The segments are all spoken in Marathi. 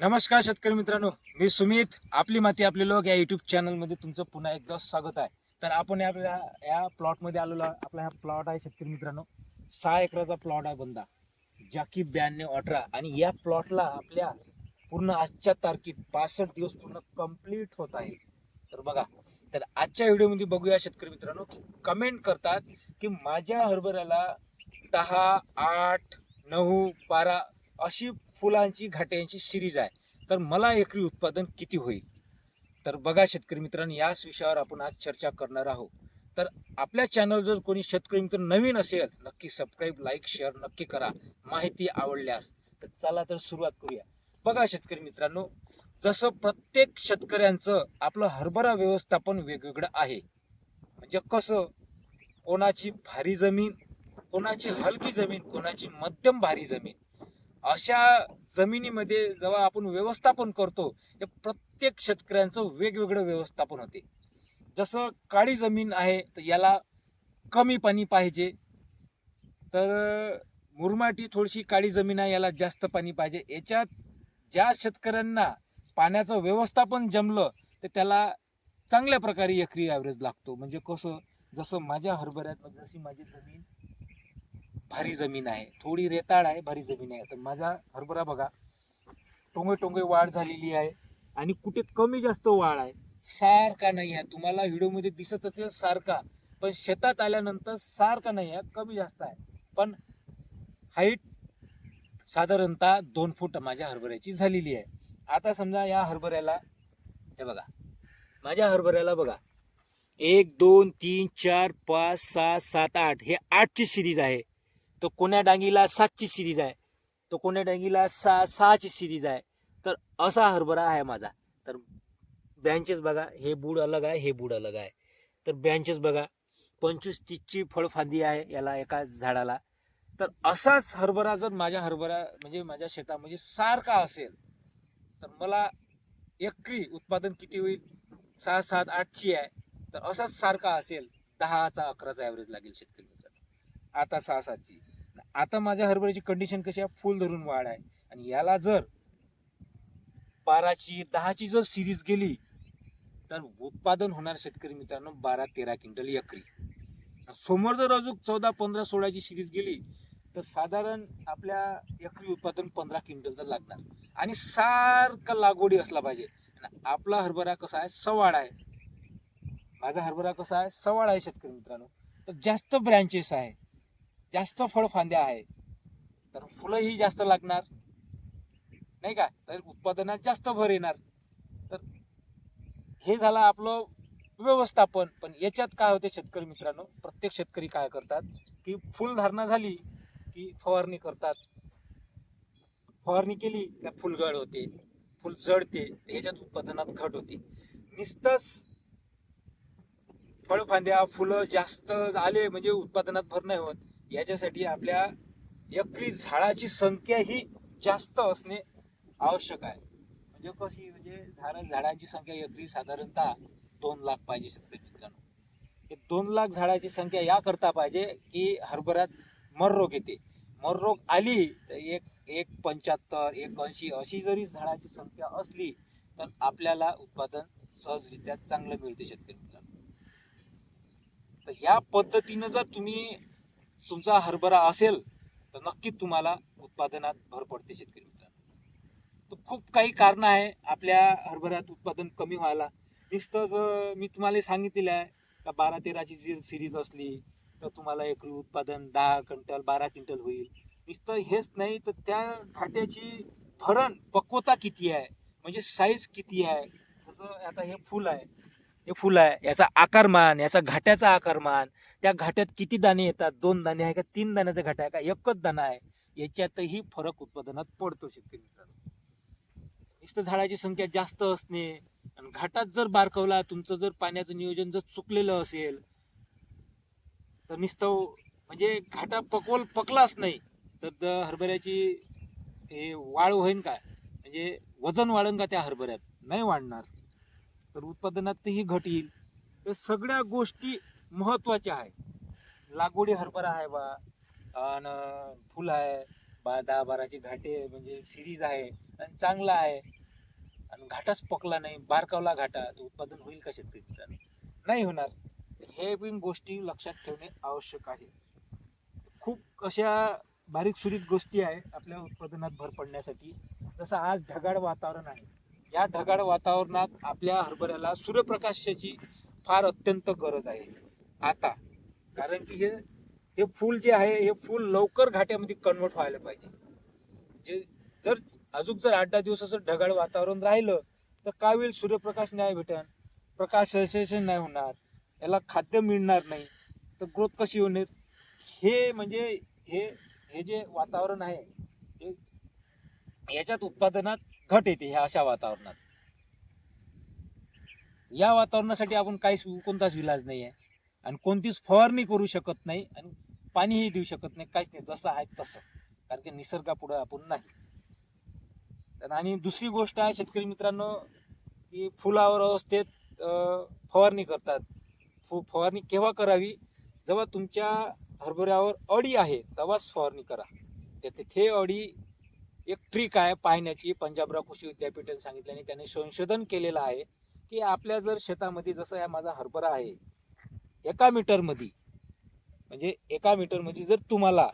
नमस्कार शेतकरी मित्रांनो मी सुमित. आपली माती आपले लोक या युट्यूब चॅनलमध्ये तुमचं पुन्हा एकदा स्वागत आहे. तर आपण या आपल्या या प्लॉटमध्ये आलेलो आहे. आपला हा प्लॉट आहे शेतकरी मित्रांनो सहा एकराचा प्लॉट आहे बंदा. जाकी ब्याण्णव अठरा. आणि या प्लॉटला आपल्या पूर्ण आजच्या तारखेत पासष्ट दिवस पूर्ण कंप्लीट होत आहे. तर बघा तर आजच्या व्हिडिओमध्ये बघूया शेतकरी मित्रांनो की कमेंट करतात की माझ्या हरभऱ्याला दहा आठ नऊ बारा अशी फुलांची घाट्यांची सिरीज आहे. तर मला एकरी उत्पादन किती होईल? तर बघा शेतकरी मित्रांनो याच विषयावर आपण आज चर्चा करणार आहोत. तर आपल्या चॅनल जर कोणी शेतकरी मित्र नवीन असेल नक्की सबस्क्राईब लाईक शेअर नक्की करा. माहिती आवडल्यास. तर चला तर सुरुवात करूया. बघा शेतकरी मित्रांनो जसं प्रत्येक शेतकऱ्यांचं आपलं हरभरा व्यवस्थापन वेगवेगळं आहे. म्हणजे कसं? कोणाची भारी जमीन कोणाची हलकी जमीन कोणाची मध्यम भारी जमीन. अशा जमिनीमध्ये जेव्हा आपण व्यवस्थापन करतो ते प्रत्येक शेतकऱ्यांचं वेगवेगळं व्यवस्थापन होते. जसं काळी जमीन आहे तर याला कमी पाणी पाहिजे. तर मुरमाटी थोडीशी काळी जमीन आहे याला जास्त पाणी पाहिजे. याच्यात ज्या शेतकऱ्यांना पाण्याचं व्यवस्थापन जमलं तर त्याला चांगल्या प्रकारे एकरी ॲव्हरेज लागतो. म्हणजे कसं जसं माझ्या हरभऱ्यात जशी माझी जमीन भारी जमीन आहे. थोडी रेताळ आहे भारी जमीन आहे. तर माझा हरभरा बघा टोंगे टोंगे वाढ झालेली आहे आणि कुठे कमी जास्त वाढ आहे. सारखा नाही आहे. तुम्हाला व्हिडिओमध्ये दिसत असेल सारखा पण शेतात आल्यानंतर सारखा नाही आहे. कमी जास्त आहे. पण हाईट साधारणतः दोन फूट माझ्या हरभऱ्याची झालेली आहे. आता समजा या हरभऱ्याला हे बघा माझ्या हरभऱ्याला बघा एक दोन तीन चार पाच सहा सात आठ हे आठची सिरीज आहे. तो कोण्या डांगीला सातची सिरीज आहे? तो कोण्या डांगीला सहा सहाची सिरीज आहे? तर असा हरभरा आहे माझा. तर ब्रँचेस बघा हे बूड अलग आहे हे बूड अलग आहे. तर ब्रँचेस बघा पंचवीस तीसची फळफांदी आहे याला एका झाडाला. तर असाच हरभरा जर माझ्या हरभरा म्हणजे माझ्या शेतामध्ये सारखा असेल तर मला एकरी उत्पादन किती होईल? सहा सात आठची आहे. तर असाच सारखा असेल दहाचा अकराचा ॲव्हरेज लागेल शेतकरी आता सहा सातची आता माझ्या हरभऱ्याची कंडिशन कशी आहे? फुल धरून वाढ आहे. आणि याला जर बाराची दहाची जर सिरीज गेली तर उत्पादन होणार शेतकरी मित्रांनो बारा तेरा क्विंटल एकरी. समोर जर अजून चौदा पंधरा सोळाची सिरीज गेली तर साधारण आपल्या एकरी उत्पादन पंधरा क्विंटलचं लागणार. आणि सारखं लागवडी असला पाहिजे. आणि आपला हरभरा कसा आहे? सवाड आहे. माझा हरभरा कसा आहे? सवाड आहे शेतकरी मित्रांनो. तर जास्त ब्रँचेस आहे. जास्त फळफांद्या आहे. तर फुलंही जास्त लागणार. नाही का? तर उत्पादनात जास्त भर येणार. तर हे झालं आपलं व्यवस्थापन. पण याच्यात काय होते शेतकरी मित्रांनो? प्रत्येक शेतकरी काय करतात? की फुलधारणा झाली की फवारणी करतात. फवारणी केली का फुलगळ होते फुल जळते ह्याच्यात याच्यात उत्पादनात घट होते. नुसतंच फळफांद्या फुलं जास्त आले म्हणजे उत्पादनात भर नाही होत. याच्यासाठी आपल्या एकरी झाडाची संख्या ही जास्त असणे आवश्यक आहे. म्हणजे कशी म्हणजे झाडं झाडांची संख्या एकरी साधारणतः दोन लाख पाहिजे शेतकरी मित्रांनो. हे दोन लाख झाडाची संख्या या करता पाहिजे की हरभऱ्यात मर रोग येते. मर रोग आली तर एक एक पंच्याहत्तर एक ऐंशी अशी जरी झाडाची संख्या असली तर आपल्याला उत्पादन सहजरित्या चांगलं मिळते शेतकरी मित्रांनो. तर ह्या पद्धतीनं जर तुम्ही तुमचा हरभरा असेल तर नक्कीच तुम्हाला उत्पादनात भर पडते शेतकरी मित्रांनो. तर खूप काही कारणं आहे आपल्या हरभऱ्यात उत्पादन कमी व्हायला. नुसतं जर मी तुम्हाला सांगितलेलं आहे का बारा तेराची जी सिरीज असली तर तुम्हाला एकरी उत्पादन दहा क्विंटल बारा क्विंटल होईल. नुसतं हेच नाही तर त्या घाट्याची भरण पक्वता किती आहे? म्हणजे साईज किती आहे? जसं आता हे फुल आहे. हे फुल आहे याचा आकारमान याचा घाट्याचा आकारमान त्या घाट्यात किती दाणे येतात? दोन दाणे आहे का? तीन दाण्याचा घाटा आहे का? एकच दाणा आहे. याच्यातही फरक उत्पादनात पडतो शेतकरी मित्रांनो. नुसतं झाडाची संख्या जास्त असणे आणि घाटात जर बारकवला तुमचं जर पाण्याचं नियोजन जर चुकलेलं असेल तर नुसतं म्हणजे घाटा पकवल पकलाच नाही. तर द- हरभऱ्याची हे वाढ होईन का म्हणजे वजन वाढन का त्या हरभऱ्यात? नाही वाढणार. तर उत्पादनातही घट येईल. तर सगळ्या गोष्टी महत्त्वाचे आहे. लागवडी हरभरा आहे बा आणि फुलं आहे बा दहा बाराची घाटे म्हणजे सिरीज आहे आणि चांगला आहे. आणि घाटाच पकला नाही बारकावला घाटा उत्पादन होईल का शेतकरी मित्रांनो? नाही होणार. हे पण गोष्टी लक्षात ठेवणे आवश्यक आहे. खूप अशा बारीक सुरीक गोष्टी आहे आपल्या उत्पादनात भर पडण्यासाठी. जसं आज ढगाळ वातावरण आहे. या ढगाळ वातावरणात आपल्या हरभऱ्याला सूर्यप्रकाशाची फार अत्यंत गरज आहे. आता. कारण की हे हे फूल जे आहे हे फूल लवकर घाट्यामध्ये कन्वर्ट व्हायला पाहिजे. जे जर अजून जर आठ दहा दिवस असं ढगाळ वातावरण राहिलं तर काय होईल? सूर्यप्रकाश नाही भेटन प्रकाश संश्लेषण नाही होणार. याला खाद्य मिळणार नाही. तर ग्रोथ कशी होणार? हे म्हणजे हे हे जे वातावरण आहे हे याच्यात उत्पादनात घट येते ह्या अशा वातावरणात. या वातावरणासाठी आपण काहीच कोणताच विलाज नाही आहे आणि कोणतीच फवारणी करू शकत नाही आणि पाणीही देऊ शकत नाही. काहीच नाही. जसं आहे तसं. कारण की निसर्गापुढं आपण नाही. तर आणि दुसरी गोष्ट आहे शेतकरी मित्रांनो की फुलावर अवस्थेत फवारणी करतात. फु फवारणी केव्हा करावी? जेव्हा तुमच्या हरभऱ्यावर अडी आहे तेव्हाच फवारणी करा. तर तिथे अडी एक ट्रिक आहे पाहण्याची. पंजाबराव कृषी विद्यापीठाने सांगितल्याने त्याने संशोधन केलेलं आहे की आपल्या जर शेतामध्ये जसं या माझा हरभरा आहे एका मीटरमध्ये म्हणजे एका मीटरमध्ये जर तुम्हाला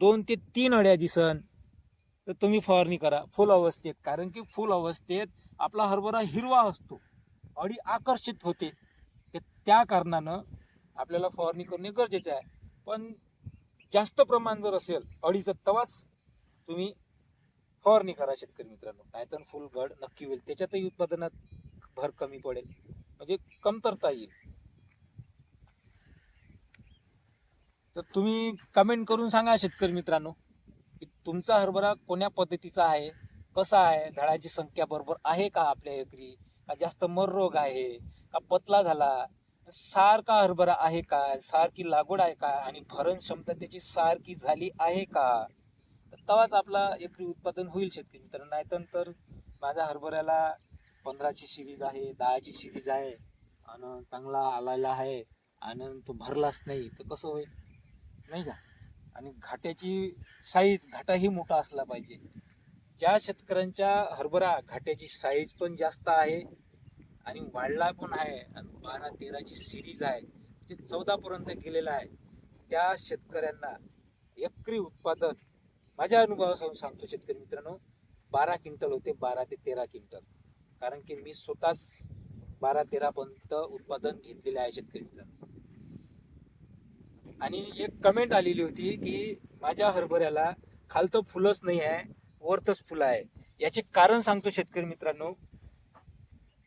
दोन ते तीन अड्या दिसन तर तुम्ही फवारणी करा. फुल अवस्थेत. कारण की फुल अवस्थेत आपला हरभरा हिरवा असतो. अडी आकर्षित होते. तर त्या कारणानं आपल्याला फवारणी करणे गरजेचे आहे. पण जास्त प्रमाण जर असेल अडीचं तवाच तुम्ही फवारणी करा शेतकरी मित्रांनो. नाहीतर फुल घड नक्की होईल. त्याच्यातही उत्पादनात भर कमी पडेल. म्हणजे कमतरता येईल. तर तुम्ही कमेंट करून सांगा शेतकरी मित्रांनो की तुमचा हरभरा कोण्या पद्धतीचा आहे कसा आहे झाडाची संख्या बरोबर आहे का आपल्या एकरी का जास्त मर रोग आहे का पतला झाला सारखा हरभरा आहे का सारखी लागवड आहे का आणि भरण क्षमता त्याची सारखी झाली आहे का? तेव्हाच आपला एकरी उत्पादन होईल शेतकरी मित्रांनो. नाहीतर तर माझ्या हरभऱ्याला पंधराची सिरीज आहे दहाची सिरीज आहे आणि चांगला आलेला आहे आणि तो भरलाच नाही तर कसं होईल? नाही का? आणि घाट्याची साईज घाटाही मोठा असला पाहिजे. ज्या शेतकऱ्यांच्या हरभरा घाट्याची साईज पण जास्त आहे आणि वाढला पण आहे आणि बारा तेराची सिरीज आहे जे चौदापर्यंत गेलेलं आहे त्या शेतकऱ्यांना एकरी उत्पादन माझ्या अनुभवासून सांगतो शेतकरी मित्रांनो बारा क्विंटल होते बारा ते तेरा क्विंटल. कारण की मी स्वतःच बारा तेरापर्यंत उत्पादन घेतलेले आहे शेतकरी मित्रांनो. आणि एक कमेंट आलेली होती की माझ्या हरभऱ्याला खालतं फुलंच नाही आहे वरतच फुलं आहे. याचे कारण सांगतो शेतकरी मित्रांनो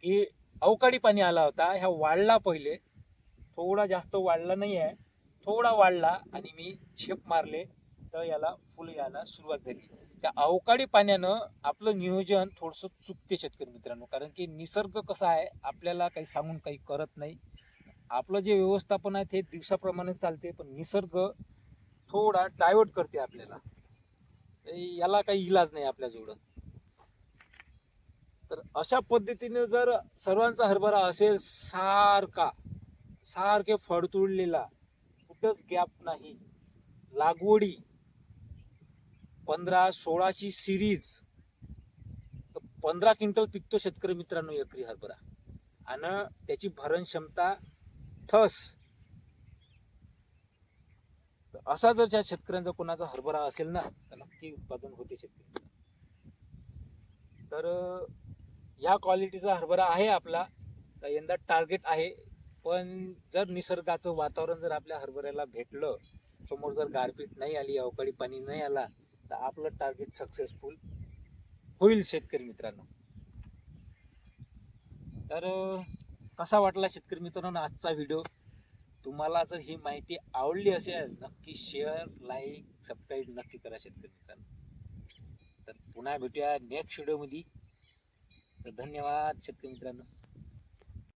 की अवकाळी पाणी आला होता ह्या वाढला पहिले. थोडा जास्त वाढला नाही आहे थोडा वाढला आणि मी झेप मारले तर याला फुलं यायला सुरुवात झाली. त्या अवकाळी पाण्यानं आपलं नियोजन थोडंसं चुकते शेतकरी मित्रांनो कारण की निसर्ग कसा आहे आपल्याला काही सांगून काही करत नाही. आपलं जे व्यवस्थापन आहे ते दिवसाप्रमाणे चालते पण निसर्ग थोडा डायवर्ट करते आपल्याला. याला काही इलाज नाही आपल्याजवळ तर अशा पद्धतीने जर सर्वांचा हरभरा असेल सारखा सारखे फडतुडलेला कुठंच गॅप नाही. लागवडी पंधरा सोळाची सिरीज पंधरा क्विंटल पिकतो शेतकरी मित्रांनो एकरी हरभरा. आणि त्याची भरण क्षमता ठस. तर असा जर ज्या शेतकऱ्यांचा कोणाचा हरभरा असेल ना तर नक्की उत्पादन होते शेतकरी. तर ह्या क्वालिटीचा हरभरा आहे आपला. तर यंदा टार्गेट आहे. पण जर निसर्गाचं वातावरण जर आपल्या हरभऱ्याला भेटलं समोर जर गारपीट नाही आली अवकाळी पाणी नाही आला तर आपलं टार्गेट सक्सेसफुल होईल शेतकरी मित्रांनो. तर कसा वाटला शेतकरी मित्रांनो आजचा व्हिडिओ तुम्हाला जर ही माहिती आवडली असेल नक्की शेअर लाईक सबस्क्राईब नक्की करा शेतकरी मित्रांनो. तर पुन्हा भेटूया नेक्स्ट व्हिडिओमध्ये तर धन्यवाद शेतकरी मित्रांनो.